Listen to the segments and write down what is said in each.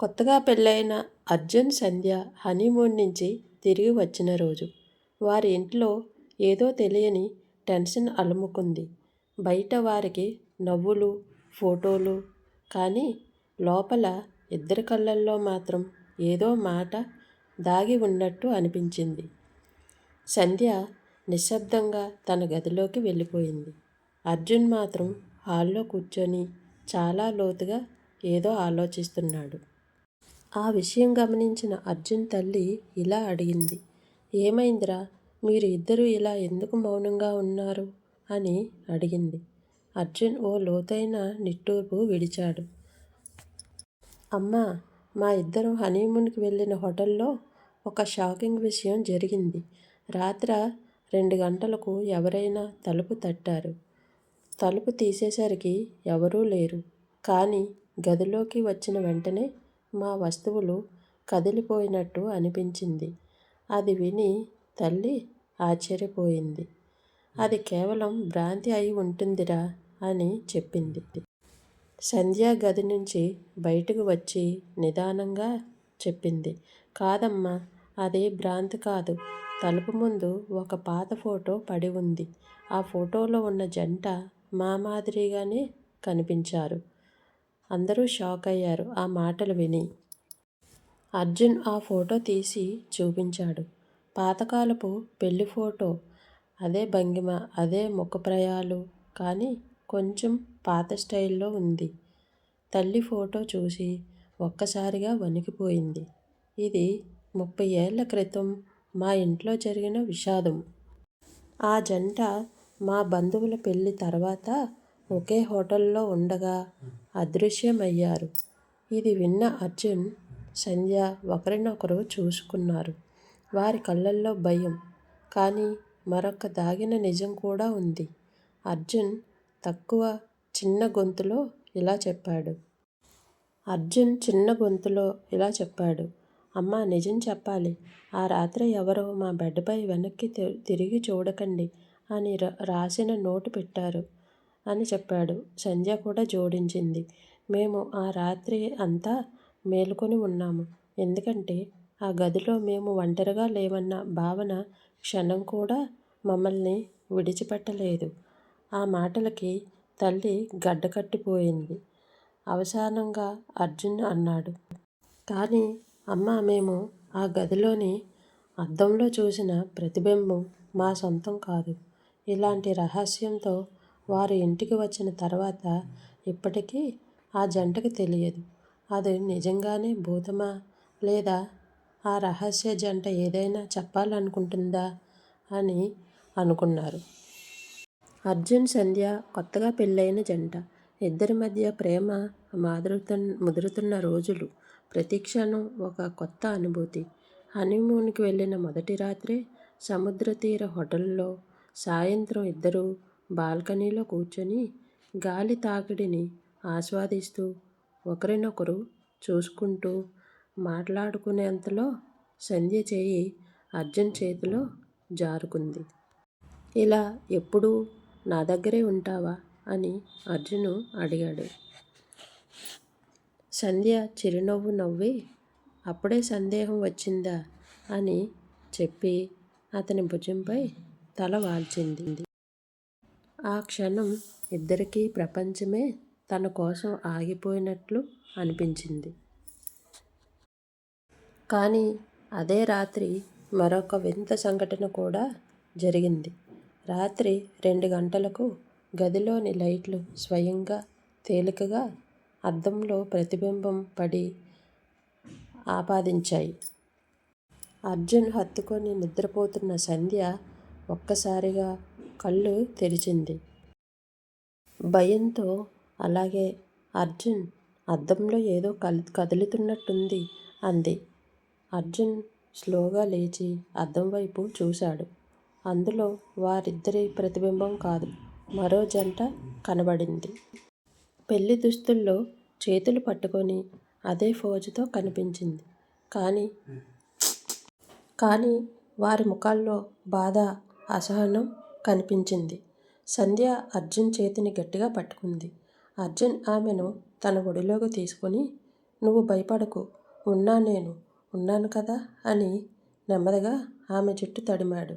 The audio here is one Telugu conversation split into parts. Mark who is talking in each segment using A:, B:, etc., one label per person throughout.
A: కొత్తగా పెళ్ళైన అర్జున్ సంధ్య హనీమూన్ నుంచి తిరిగి వచ్చిన రోజు. వారి ఇంట్లో ఏదో తెలియని టెన్షన్ అలుముకుంది. బయట వారికి నవ్వులు ఫోటోలు కానీ లోపల ఇద్దరి కళ్ళల్లో మాత్రం ఏదో మాట దాగి ఉన్నట్టు అనిపించింది. సంధ్య నిశ్శబ్దంగా తన గదిలోకి వెళ్ళిపోయింది. అర్జున్ మాత్రం హాల్లో కూర్చొని చాలా లోతుగా ఏదో ఆలోచిస్తున్నాడు. ఆ విషయం గమనించిన అర్జున్ తల్లి ఇలా అడిగింది. ఏమైందిరా? మీరు ఇద్దరూ ఇలా ఎందుకు మౌనంగా ఉన్నారు? అని అడిగింది. అర్జున్ ఓ లోతైన నిట్టూర్పు విడిచాడు. అమ్మా మా ఇద్దరం హనీమూన్కి వెళ్ళిన హోటల్లో ఒక షాకింగ్ విషయం జరిగింది. రాత్ర రెండు గంటలకు ఎవరైనా తలుపు తట్టారు. తలుపు తీసేసరికి ఎవరూ లేరు. కానీ గదిలోకి వచ్చిన వెంటనే మా వస్తువులు కదిలిపోయినట్టు అనిపించింది. అది విని తల్లి ఆశ్చర్యపోయింది. అది కేవలం భ్రాంతి అయి ఉంటుందిరా అని చెప్పింది. సంధ్య గది నుంచి బయటకు వచ్చి నిదానంగా చెప్పింది. కాదమ్మా అది భ్రాంతి కాదు. తలుపు ముందు ఒక పాత ఫోటో పడి ఉంది. ఆ ఫోటోలో ఉన్న జంట మా మాదిరిగానే కనిపించారు. అందరూ షాక్ అయ్యారు ఆ మాటలు విని. అర్జున్ ఆ ఫోటో తీసి చూపించాడు. పాతకాలపు పెళ్ళి ఫోటో. అదే భంగిమ అదే ముఖప్రయాలు. కానీ కొంచెం పాత స్టైల్లో ఉంది. తల్లి ఫోటో చూసి ఒక్కసారిగా వణికిపోయింది. ఇది ముప్పై ఏళ్ళ క్రితం మా ఇంట్లో జరిగిన విషాదం. ఆ జంట మా బంధువుల పెళ్ళి తర్వాత ఒకే హోటల్లో ఉండగా అదృశ్యమయ్యారు. ఇది విన్న అర్జున్ సంధ్య ఒకరినొకరు చూసుకున్నారు. వారి కళ్ళల్లో భయం కానీ మరొక దాగిన నిజం కూడా ఉంది. అర్జున్ తక్కువ చిన్న గొంతులో ఇలా చెప్పాడు. అర్జున్ చిన్న గొంతులో ఇలా చెప్పాడు. అమ్మా నిజం చెప్పాలి. ఆ రాత్రి ఎవరో మా బెడ్పై వెనక్కి తిరిగి చూడకండి అని రాసిన నోటు పెట్టారు. అని చెప్పాడు. సంధ్య కూడా జోడించింది. మేము ఆ రాత్రి అంతా మేలుకొని ఉన్నాము. ఎందుకంటే ఆ గదిలో మేము ఒంటరిగా లేవన్న భావన క్షణం కూడా మమ్మల్ని విడిచిపెట్టలేదు. ఆ మాటలకి తల్లి గడ్డకట్టిపోయింది. అవసానంగా అర్జున్ అన్నాడు. కానీ అమ్మ మేము ఆ గదిలోని అద్దంలో చూసిన ప్రతిబింబం మా సొంతం కాదు. ఇలాంటి రహస్యంతో వారు ఇంటికి వచ్చిన తర్వాత ఇప్పటికీ ఆ జంటకి తెలియదు. అది నిజంగానే భూతమా? లేదా ఆ రహస్య జంట ఏదైనా చెప్పాలనుకుంటుందా? అని అనుకున్నారు. అర్జున్ సంధ్య కొత్తగా పెళ్ళైన జంట. ఇద్దరి మధ్య ప్రేమ మాదురుతు ముదురుతున్న రోజులు ప్రతి క్షణం ఒక కొత్త అనుభూతి. హనీమూన్కి వెళ్ళిన మొదటి రాత్రే సముద్ర తీర హోటల్లో సాయంత్రం ఇద్దరూ బాల్కనీలో కూర్చొని గాలి తాకిడిని ఆస్వాదిస్తూ ఒకరినొకరు చూసుకుంటూ మాట్లాడుకునేంతలో సంధ్య చేయి అర్జున్ చేతిలో జారుకుంది. ఇలా ఎప్పుడూ నా దగ్గరే ఉంటావా? అని అర్జును అడిగాడు. సంధ్య చిరునవ్వు నవ్వి అప్పుడే సందేహం వచ్చిందా? అని చెప్పి అతని భుజంపై తల వాల్చింది. ఆ క్షణం ఇద్దరికీ ప్రపంచమే తన కోసం ఆగిపోయినట్లు అనిపించింది. కానీ అదే రాత్రి మరొక వింత సంఘటన కూడా జరిగింది. రాత్రి రెండు గంటలకు గదిలోని లైట్లు స్వయంగా తేలికగా అద్దంలో ప్రతిబింబం పడి ఆపాదించాయి. అర్జున్ హత్తుకొని నిద్రపోతున్న సంధ్య ఒక్కసారిగా కళ్ళు తెరిచింది. భయంతో అలాగే అర్జున్ అద్దంలో ఏదో కల్ కదులుతున్నట్టుంది అంది. అర్జున్ స్లోగా లేచి అద్దం వైపు చూశాడు. అందులో వారిద్దరి ప్రతిబింబం కాదు మరో జంట కనబడింది. పెళ్ళి దుస్తుల్లో చేతులు పట్టుకొని అదే ఫోజుతో కనిపించింది. కానీ కానీ వారి ముఖాల్లో బాధ అసహనం కనిపించింది. సంధ్య అర్జున్ చేతిని గట్టిగా పట్టుకుంది. అర్జున్ ఆమెను తన ఒడిలోకి తీసుకుని నువ్వు భయపడకు. ఉన్నా నేను. ఉన్నాను కదా అని నెమ్మదిగా ఆమె జుట్టు తడిమాడు.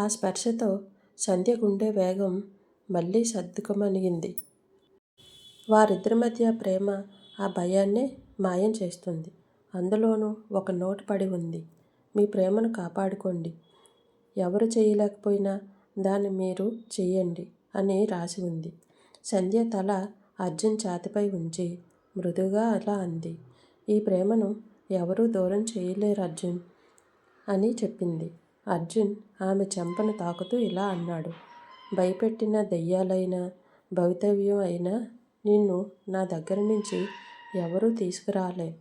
A: ఆ స్పర్శతో సంధ్య గుండె వేగం మళ్ళీ సర్దుకమనిగింది. వారిద్దరి మధ్య ప్రేమ ఆ భయాన్నే మాయం చేస్తుంది. అందులోనూ ఒక నోటు పడి ఉంది. మీ ప్రేమను కాపాడుకోండి. ఎవరు చేయలేకపోయినా దాన్ని మీరు చెయ్యండి అని రాసి ఉంది. సంధ్య తల అర్జున్ ఛాతిపై ఉంచి మృదువుగా అలా అంది. ఈ ప్రేమను ఎవరూ దూరం చేయలేరు అర్జున్ అని చెప్పింది. అర్జున్ ఆమె చెంపను తాకుతూ ఇలా అన్నాడు. భయపెట్టిన దెయ్యాలైనా భవితవ్యం అయినా నిన్ను నా దగ్గర నుంచి ఎవరూ తీసుకురాలే.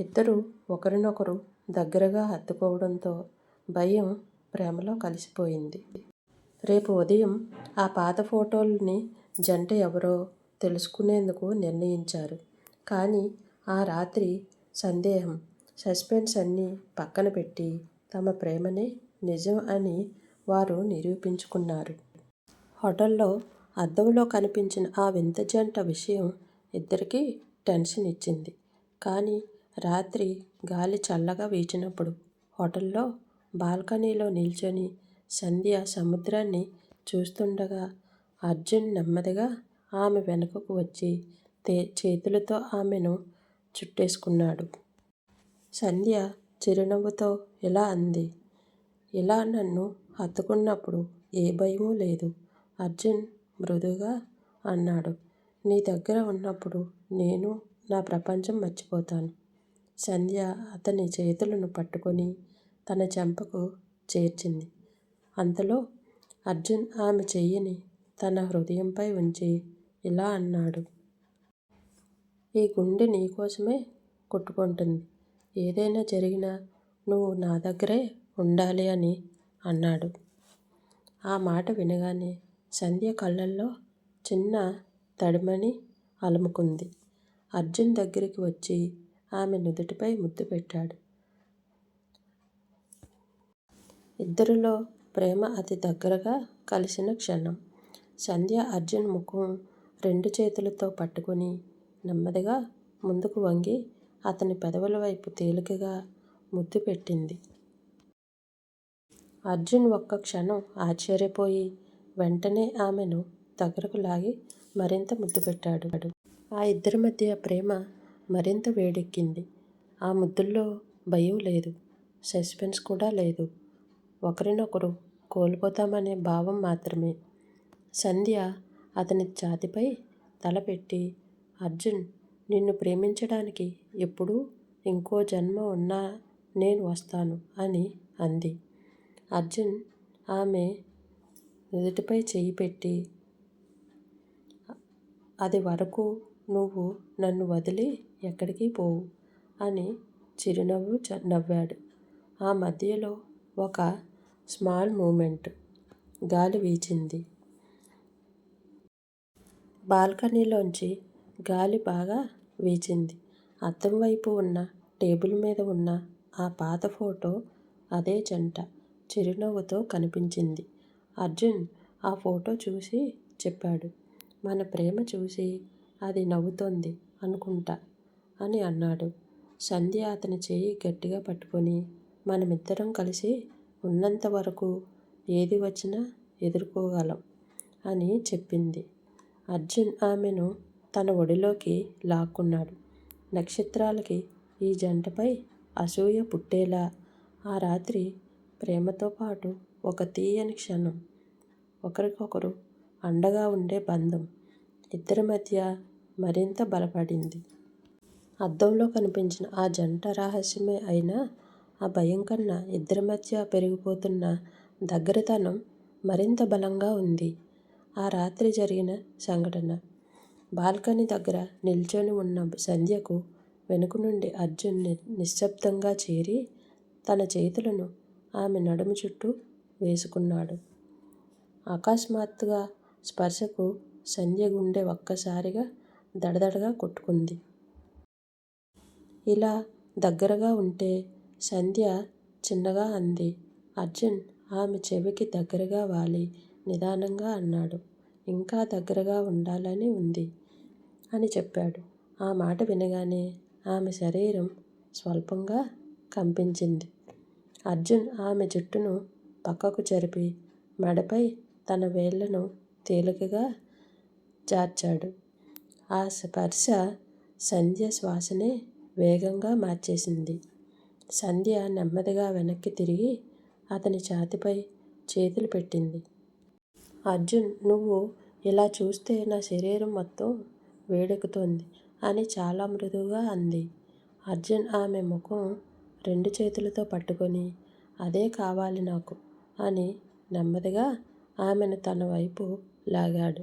A: ఇద్దరు ఒకరినొకరు దగ్గరగా హత్తుకోవడంతో భయం ప్రేమలో కలిసిపోయింది. రేపు ఉదయం ఆ పాత ఫోటోల్ని జంట ఎవరో తెలుసుకునేందుకు నిర్ణయించారు. కానీ ఆ రాత్రి సందేహం సస్పెన్స్ అన్నీ పక్కన పెట్టి తమ ప్రేమనే నిజం అని వారు నిరూపించుకున్నారు. హోటల్లో అద్దంలో కనిపించిన ఆ వింత జంట విషయం ఇద్దరికీ టెన్షన్ ఇచ్చింది. కానీ రాత్రి గాలి చల్లగా వీచినప్పుడు హోటల్లో బాల్కనీలో నిల్చొని సంధ్య సముద్రాన్ని చూస్తుండగా అర్జున్ నెమ్మదిగా ఆమె వెనుకకు వచ్చి తే చేతులతో ఆమెను చుట్టేసుకున్నాడు. సంధ్య చిరునవ్వుతో ఇలా అంది ఇలా నన్ను హత్తుకున్నప్పుడు ఏ భయమూ లేదు అర్జున్ మృదుగా అన్నాడు నీ దగ్గర ఉన్నప్పుడు నేను నా ప్రపంచం మర్చిపోతాను సంధ్య అతని చేతులను పట్టుకొని తన చెంపకు చేర్చింది. అంతలో అర్జున్ ఆమె చెయ్యిని తన హృదయంపై ఉంచి ఇలా అన్నాడు. ఈ గుండె నీకోసమే కొట్టుకుంటుంది. ఏదైనా జరిగినా నువ్వు నా దగ్గరే ఉండాలి అని అన్నాడు. ఆ మాట వినగానే సంధ్య కళ్ళల్లో చిన్న తడిమని అలుముకుంది. అర్జున్ దగ్గరికి వచ్చి ఆమె నుదుటిపై ముద్దు పెట్టాడు. ఇద్దరిలో ప్రేమ అతి దగ్గరగా కలిసిన క్షణం. సంధ్య అర్జున్ ముఖం రెండు చేతులతో పట్టుకుని నెమ్మదిగా ముందుకు వంగి అతని పెదవుల వైపు తేలికగా ముద్దు పెట్టింది. అర్జున్ ఒక్క క్షణం ఆశ్చర్యపోయి వెంటనే ఆమెను దగ్గరకు లాగి మరింత ముద్దు పెట్టాడు. ఆ ఇద్దరి మధ్య ప్రేమ మరింత వేడెక్కింది. ఆ ముద్దుల్లో భయం లేదు. సస్పెన్స్ కూడా లేదు. ఒకరినొకరు కోల్పోతామనే భావం మాత్రమే. సంధ్య అతని ఛాతిపై తలపెట్టి అర్జున్ నిన్ను ప్రేమించడానికి ఎప్పుడూ ఇంకో జన్మ ఉన్నా నేను వస్తాను అని అంది. అర్జున్ ఆమె నుదుటిపై చేయి పెట్టి అది వరకు నువ్వు నన్ను వదిలి ఎక్కడికి పోవు అని చిరునవ్వు నవ్వాడు. ఆ మధ్యలో ఒక స్మాల్ మూమెంట్. గాలి వీచింది. బాల్కనీలోంచి గాలి బాగా వీచింది. అద్దం వైపు ఉన్న టేబుల్ మీద ఉన్న ఆ పాత ఫోటో అదే జంట చిరునవ్వుతో కనిపించింది. అర్జున్ ఆ ఫోటో చూసి చెప్పాడు. మన ప్రేమ చూసి అది నవ్వుతోంది అనుకుంటా అని అన్నాడు. సంధ్య అతని చేయి గట్టిగా పట్టుకొని మనమిద్దరం కలిసి ఉన్నంత వరకు ఏది వచ్చినా ఎదుర్కోగలం అని చెప్పింది. అర్జున్ ఆమెను తన ఒడిలోకి లాక్కున్నాడు. నక్షత్రాలకి ఈ జంటపై అసూయ పుట్టేలా ఆ రాత్రి ప్రేమతో పాటు ఒక తీయని క్షణం ఒకరికొకరు అండగా ఉండే బంధం ఇద్దరి మధ్య మరింత బలపడింది. అద్దంలో కనిపించిన ఆ జంట రహస్యమే అయినా ఆ భయం కన్నా ఇద్దరి మధ్య పెరిగిపోతున్న దగ్గరతనం మరింత బలంగా ఉంది. ఆ రాత్రి జరిగిన సంఘటన. బాల్కనీ దగ్గర నిల్చొని ఉన్న సంధ్యకు వెనుక నుండి అర్జున్ నిశ్శబ్దంగా చేరి తన చేతులను ఆమె నడుము చుట్టూ వేసుకున్నాడు. అకస్మాత్తుగా స్పర్శకు సంధ్య గుండె ఒక్కసారిగా దడదడగా కొట్టుకుంది. ఇలా దగ్గరగా ఉంటే సంధ్య చిన్నగా అంది. అర్జున్ ఆమె చెవికి దగ్గరగా వాలి. నిదానంగా అన్నాడు. ఇంకా దగ్గరగా ఉండాలని ఉంది అని చెప్పాడు. ఆ మాట వినగానే ఆమె శరీరం స్వల్పంగా కంపించింది. అర్జున్ ఆమె జుట్టును పక్కకు జరిపి మెడపై తన వేళ్ళను తేలికగా జార్చాడు. ఆ స్పర్శ సంధ్య శ్వాసనే వేగంగా మార్చేసింది. సంధ్య నెమ్మదిగా వెనక్కి తిరిగి అతని ఛాతిపై చేతులు పెట్టింది. అర్జున్ నువ్వు ఇలా చూస్తే నా శరీరం మొత్తం వేడెక్కుతోంది అని చాలా మృదువుగా అంది. అర్జున్ ఆమె ముఖం రెండు చేతులతో పట్టుకొని అదే కావాలి నాకు అని నెమ్మదిగా ఆమెను తన వైపు లాగాడు.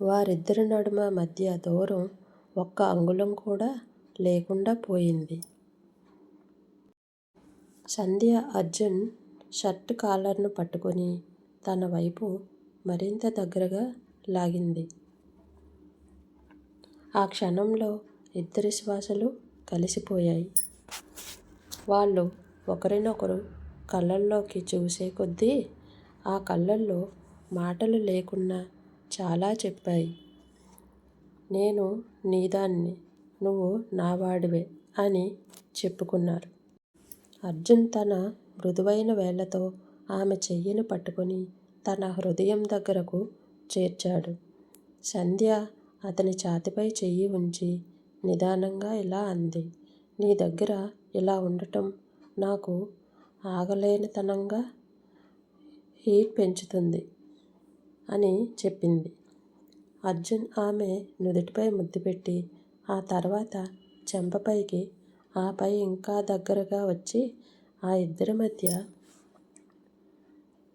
A: వారిద్దరి నడుమ మధ్య దూరం ఒక్క అంగుళం కూడా లేకుండా పోయింది. సంధ్య అర్జున్ షర్ట్ కాలర్ను పట్టుకొని తన వైపు మరింత దగ్గరగా లాగింది. ఆ క్షణంలో ఇద్దరి శ్వాసలు కలిసిపోయాయి. వాళ్ళు ఒకరినొకరు కళ్ళల్లోకి చూసే కొద్దీ ఆ కళ్ళల్లో మాటలు లేకున్నా చాలా చెప్పాయి. నేను నీదాన్ని నువ్వు నావాడివే అని చెప్పుకున్నారు. అర్జున్ తన మృదువైన వేళ్ళతో ఆమె చెయ్యిని పట్టుకొని తన హృదయం దగ్గరకు చేర్చాడు. సంధ్య అతని ఛాతిపై చెయ్యి ఉంచి నిదానంగా ఇలా అంది నీ దగ్గర ఇలా ఉండటం నాకు ఆగలేనితనంగా హీట్ పెంచుతుంది అని చెప్పింది. అర్జున్ ఆమె నుదుటిపై ముద్దు పెట్టి ఆ తర్వాత చెంపపైకి ఆపై ఇంకా దగ్గరగా వచ్చి ఆ ఇద్దరి మధ్య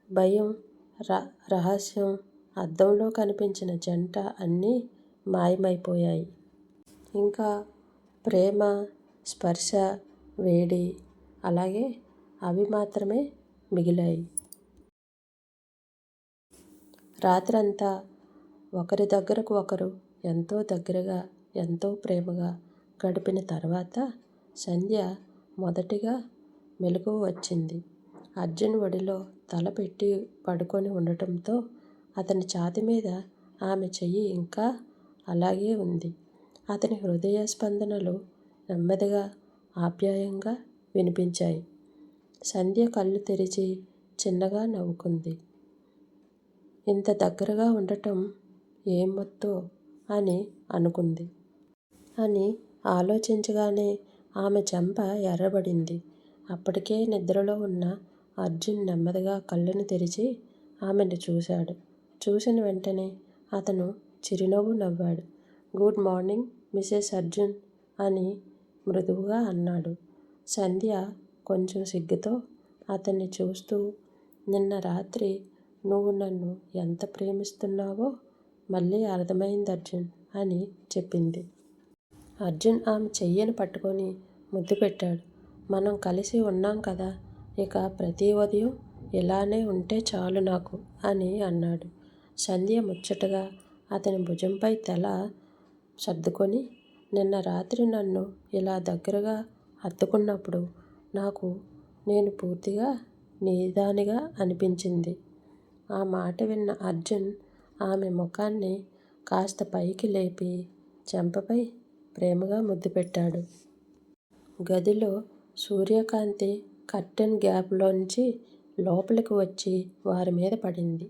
A: భయం ర రహస్యం అద్దంలో కనిపించిన జంట అన్నీ మాయమైపోయాయి. ఇంకా ప్రేమ స్పర్శ వేడి అలాగే అవి మాత్రమే మిగిలాయి. రాత్రంతా ఒకరి దగ్గరకు ఒకరు ఎంతో దగ్గరగా ఎంతో ప్రేమగా గడిపిన తర్వాత సంధ్య మొదటిగా మెలకువ వచ్చింది. అర్జున్ ఒడిలో తల పెట్టి పడుకొని ఉండటంతో అతని ఛాతి మీద ఆమె చెయ్యి ఇంకా అలాగే ఉంది. అతని హృదయ స్పందనలు నెమ్మదిగా ఆప్యాయంగా వినిపించాయి. సంధ్య కళ్ళు తెరిచి చిన్నగా నవ్వుకుంది. ఇంత దగ్గరగా ఉండటం ఏం అని అనుకుంది. అని ఆలోచించగానే ఆమె చెంప ఎర్రబడింది. అప్పటికే నిద్రలో ఉన్న అర్జున్ నెమ్మదిగా కళ్ళను తెరిచి ఆమెను చూశాడు. చూసిన వెంటనే అతను చిరునవ్వు నవ్వాడు. గుడ్ మార్నింగ్ మిసెస్ అర్జున్ అని మృదువుగా అన్నాడు. సంధ్య కొంచెం సిగ్గుతో అతన్ని చూస్తూ నిన్న రాత్రి నువ్వు నన్ను ఎంత ప్రేమిస్తున్నావో మళ్ళీ అర్థమైంది అర్జున్ అని చెప్పింది. అర్జున్ ఆమె చెయ్యను పట్టుకొని ముద్దు పెట్టాడు. మనం కలిసి ఉన్నాం కదా ఇక ప్రతి ఉదయం ఇలానే ఉంటే చాలు నాకు అని అన్నాడు. సంధ్య ముచ్చటగా అతని భుజంపై తల సర్దుకొని నిన్న రాత్రి నన్ను ఇలా దగ్గరగా హత్తుకున్నప్పుడు నాకు నేను పూర్తిగా నీదానిగా అనిపించింది. ఆ మాట విన్న అర్జున్ ఆమె ముఖాన్ని కాస్త పైకి లేపి చెంపపై ప్రేమగా ముద్దు పెట్టాడు. గదిలో సూర్యకాంతి కర్టెన్ గ్యాప్లోంచి లోపలికి వచ్చి వారి మీద పడింది.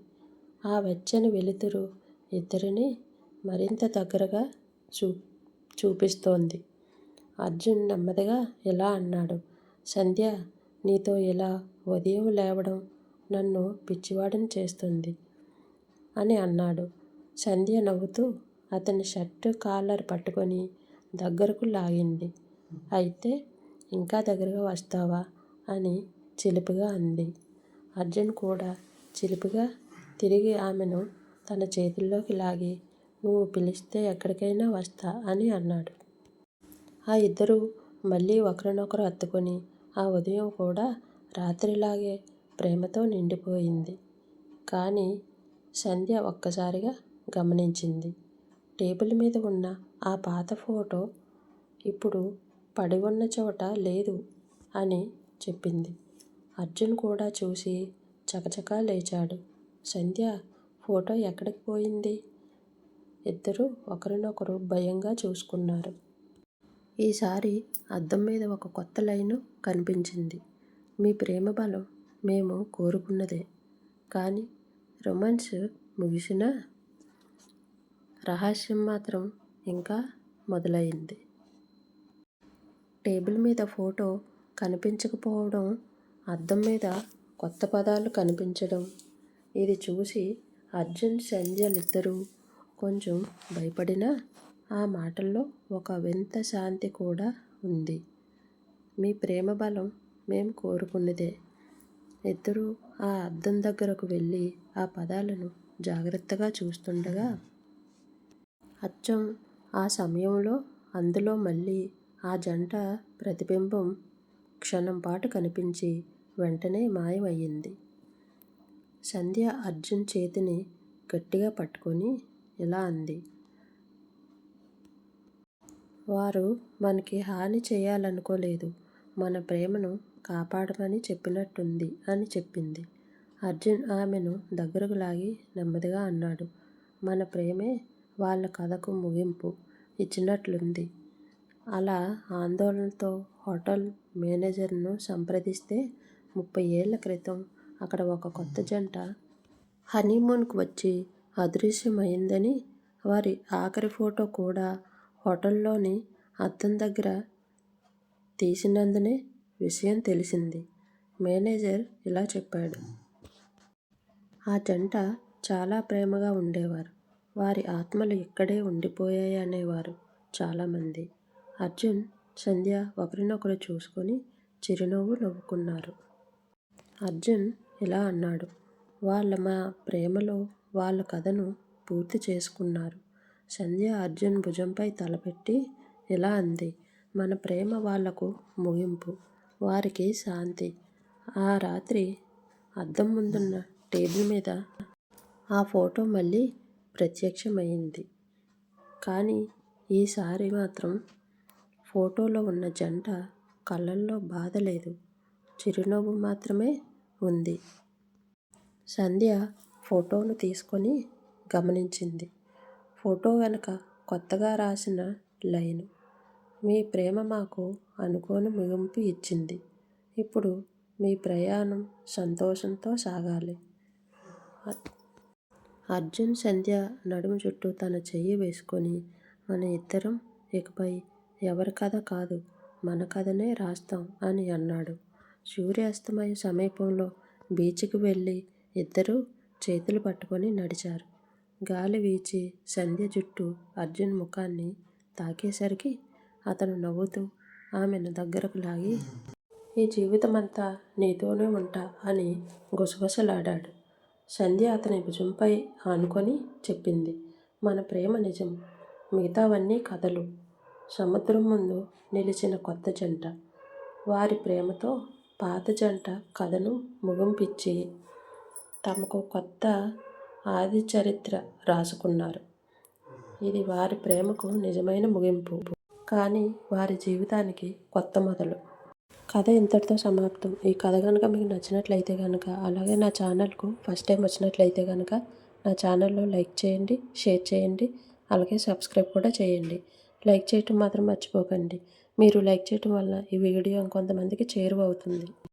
A: ఆ వెచ్చని వెలుతురు ఇద్దరిని మరింత దగ్గరగా చూ చూపిస్తోంది. అర్జున్ నెమ్మదిగా ఇలా అన్నాడు. సంధ్య నీతో ఇలా ఉదయం లేవడం నన్ను పిచ్చివాడిని చేస్తుంది అని అన్నాడు. సంధ్య నవ్వుతూ అతని షర్టు కాలర్ పట్టుకొని దగ్గరకు లాగింది. అయితే ఇంకా దగ్గరగా వస్తావా? అని చిలిపిగా అంది. అర్జున్ కూడా చిలిపిగా తిరిగి ఆమెను తన చేతుల్లోకి లాగి నువ్వు పిలిస్తే ఎక్కడికైనా వస్తా అని అన్నాడు. ఆ ఇద్దరూ మళ్ళీ ఒకరినొకరు హత్తుకొని ఆ ఉదయం కూడా రాత్రిలాగే ప్రేమతో నిండిపోయింది. కానీ సంధ్య ఒక్కసారిగా గమనించింది. టేబుల్ మీద ఉన్న ఆ పాత ఫోటో ఇప్పుడు పడి ఉన్న చోట లేదు అని చెప్పింది అర్జున్ కూడా చూసి చకచకా లేచాడు సంధ్య ఫోటో ఎక్కడికి పోయింది ఇద్దరూ ఒకరినొకరు భయంగా చూసుకున్నారు. ఈసారి అద్దం మీద ఒక కొత్త లైను కనిపించింది. మీ ప్రేమ బలం మేము కోరుకున్నదే. కానీ రొమాన్స్ ముగిసినా రహస్యం మాత్రం ఇంకా మొదలైంది టేబుల్ మీద ఫోటో కనిపించకపోవడం, అద్దం మీద కొత్త పదాలు కనిపించడం ఇది చూసి అర్జున్, సంధ్యలిద్దరూ కొంచెం భయపడినా ఆ మాటల్లో ఒక వింత శాంతి కూడా ఉంది. మీ ప్రేమ బలం మేము కోరుకున్నదే. ఇద్దరూ ఆ అద్దం దగ్గరకు వెళ్ళి ఆ పదాలను జాగ్రత్తగా చూస్తుండగా అచ్చం ఆ సమయంలో అందులో మళ్ళీ ఆ జంట ప్రతిబింబం క్షణంపాటు కనిపించి వెంటనే మాయం అయింది. సంధ్య అర్జున్ చేతిని గట్టిగా పట్టుకొని ఇలా అంది. వారు మనకి హాని చేయాలనుకోలేదు. మన ప్రేమను కాపాడమని చెప్పినట్టుంది అని చెప్పింది. అర్జున్ ఆమెను దగ్గరకు లాగి నెమ్మదిగా అన్నాడు. మన ప్రేమే వాళ్ళ కథకు ముగింపు ఇచ్చినట్లుంది. అలా ఆందోళనతో హోటల్ మేనేజర్ను సంప్రదిస్తే ముప్పై ఏళ్ళ క్రితం అక్కడ ఒక కొత్త జంట హనీమూన్కు వచ్చి అదృశ్యమైందని వారి ఆఖరి ఫోటో కూడా హోటల్లోని అద్దం దగ్గర తీసినందునే విషయం తెలిసింది. మేనేజర్ ఇలా చెప్పాడు. ఆ జంట చాలా ప్రేమగా ఉండేవారు. వారి ఆత్మలు ఇక్కడే ఉండిపోయాయి అనేవారు చాలామంది. అర్జున్, సంధ్య ఒకరినొకరు చూసుకుని చిరునవ్వు నవ్వుకున్నారు. అర్జున్ ఇలా అన్నాడు. వాళ్ళ మా ప్రేమలో వాళ్ళ కథను పూర్తి చేసుకున్నారు. సంధ్య అర్జున్ భుజంపై తలపెట్టి ఇలా అంది. మన ప్రేమ వాళ్ళకు ముగింపు. వారికి శాంతి. ఆ రాత్రి అద్దం ముందున్న టేబుల్ మీద ఆ ఫోటో మళ్ళీ ప్రత్యక్షమైంది కానీ ఈసారి మాత్రం ఫోటోలో ఉన్న జంట కళ్ళల్లో బాధ లేదు. చిరునవ్వు మాత్రమే ఉంది. సంధ్య ఫోటోను తీసుకొని గమనించింది. ఫోటో వెనక కొత్తగా రాసిన లైను. మీ ప్రేమ మాకు అనుకోని ముగింపు ఇచ్చింది. ఇప్పుడు మీ ప్రయాణం సంతోషంతో సాగాలి. అర్జున్ సంధ్య నడుము చుట్టూ తన చెయ్యి వేసుకొని మన ఇద్దరం ఇకపై ఎవరి కథ కాదు మన కథనే రాస్తాం అని అన్నాడు. సూర్యాస్తమయ సమీపంలో బీచ్కి వెళ్ళి ఇద్దరూ చేతులు పట్టుకొని నడిచారు. గాలి వీచి సంధ్య జుట్టు అర్జున్ ముఖాన్ని తాకేసరికి అతను నవ్వుతూ ఆమెను దగ్గరకు లాగి ఈ జీవితమంతా నీతోనే ఉంటా అని గుసగుసలాడాడు. సంధ్య అతని భుజంపై ఆనుకొని చెప్పింది. మన ప్రేమ నిజం. మిగతావన్నీ కథలు. సముద్రం ముందు నిలిచిన కొత్త జంట. వారి ప్రేమతో పాత జంట కథను ముగింపిచ్చి తమకు కొత్త ఆది చరిత్ర రాసుకున్నారు. ఇది వారి ప్రేమకు నిజమైన ముగింపు. కానీ వారి జీవితానికి కొత్త మొదలు. కథ ఇంతటితో సమాప్తం. ఈ కథ కనుక మీకు నచ్చినట్లయితే కనుక అలాగే నా ఛానల్కు ఫస్ట్ టైం వచ్చినట్లయితే కనుక నా ఛానల్లో లైక్ చేయండి, షేర్ చేయండి, అలాగే సబ్స్క్రైబ్ కూడా చేయండి. లైక్ చేయటం మాత్రం మర్చిపోకండి. మీరు లైక్ చేయటం వల్ల ఈ వీడియో ఇంకొంతమందికి చేరువవుతుంది.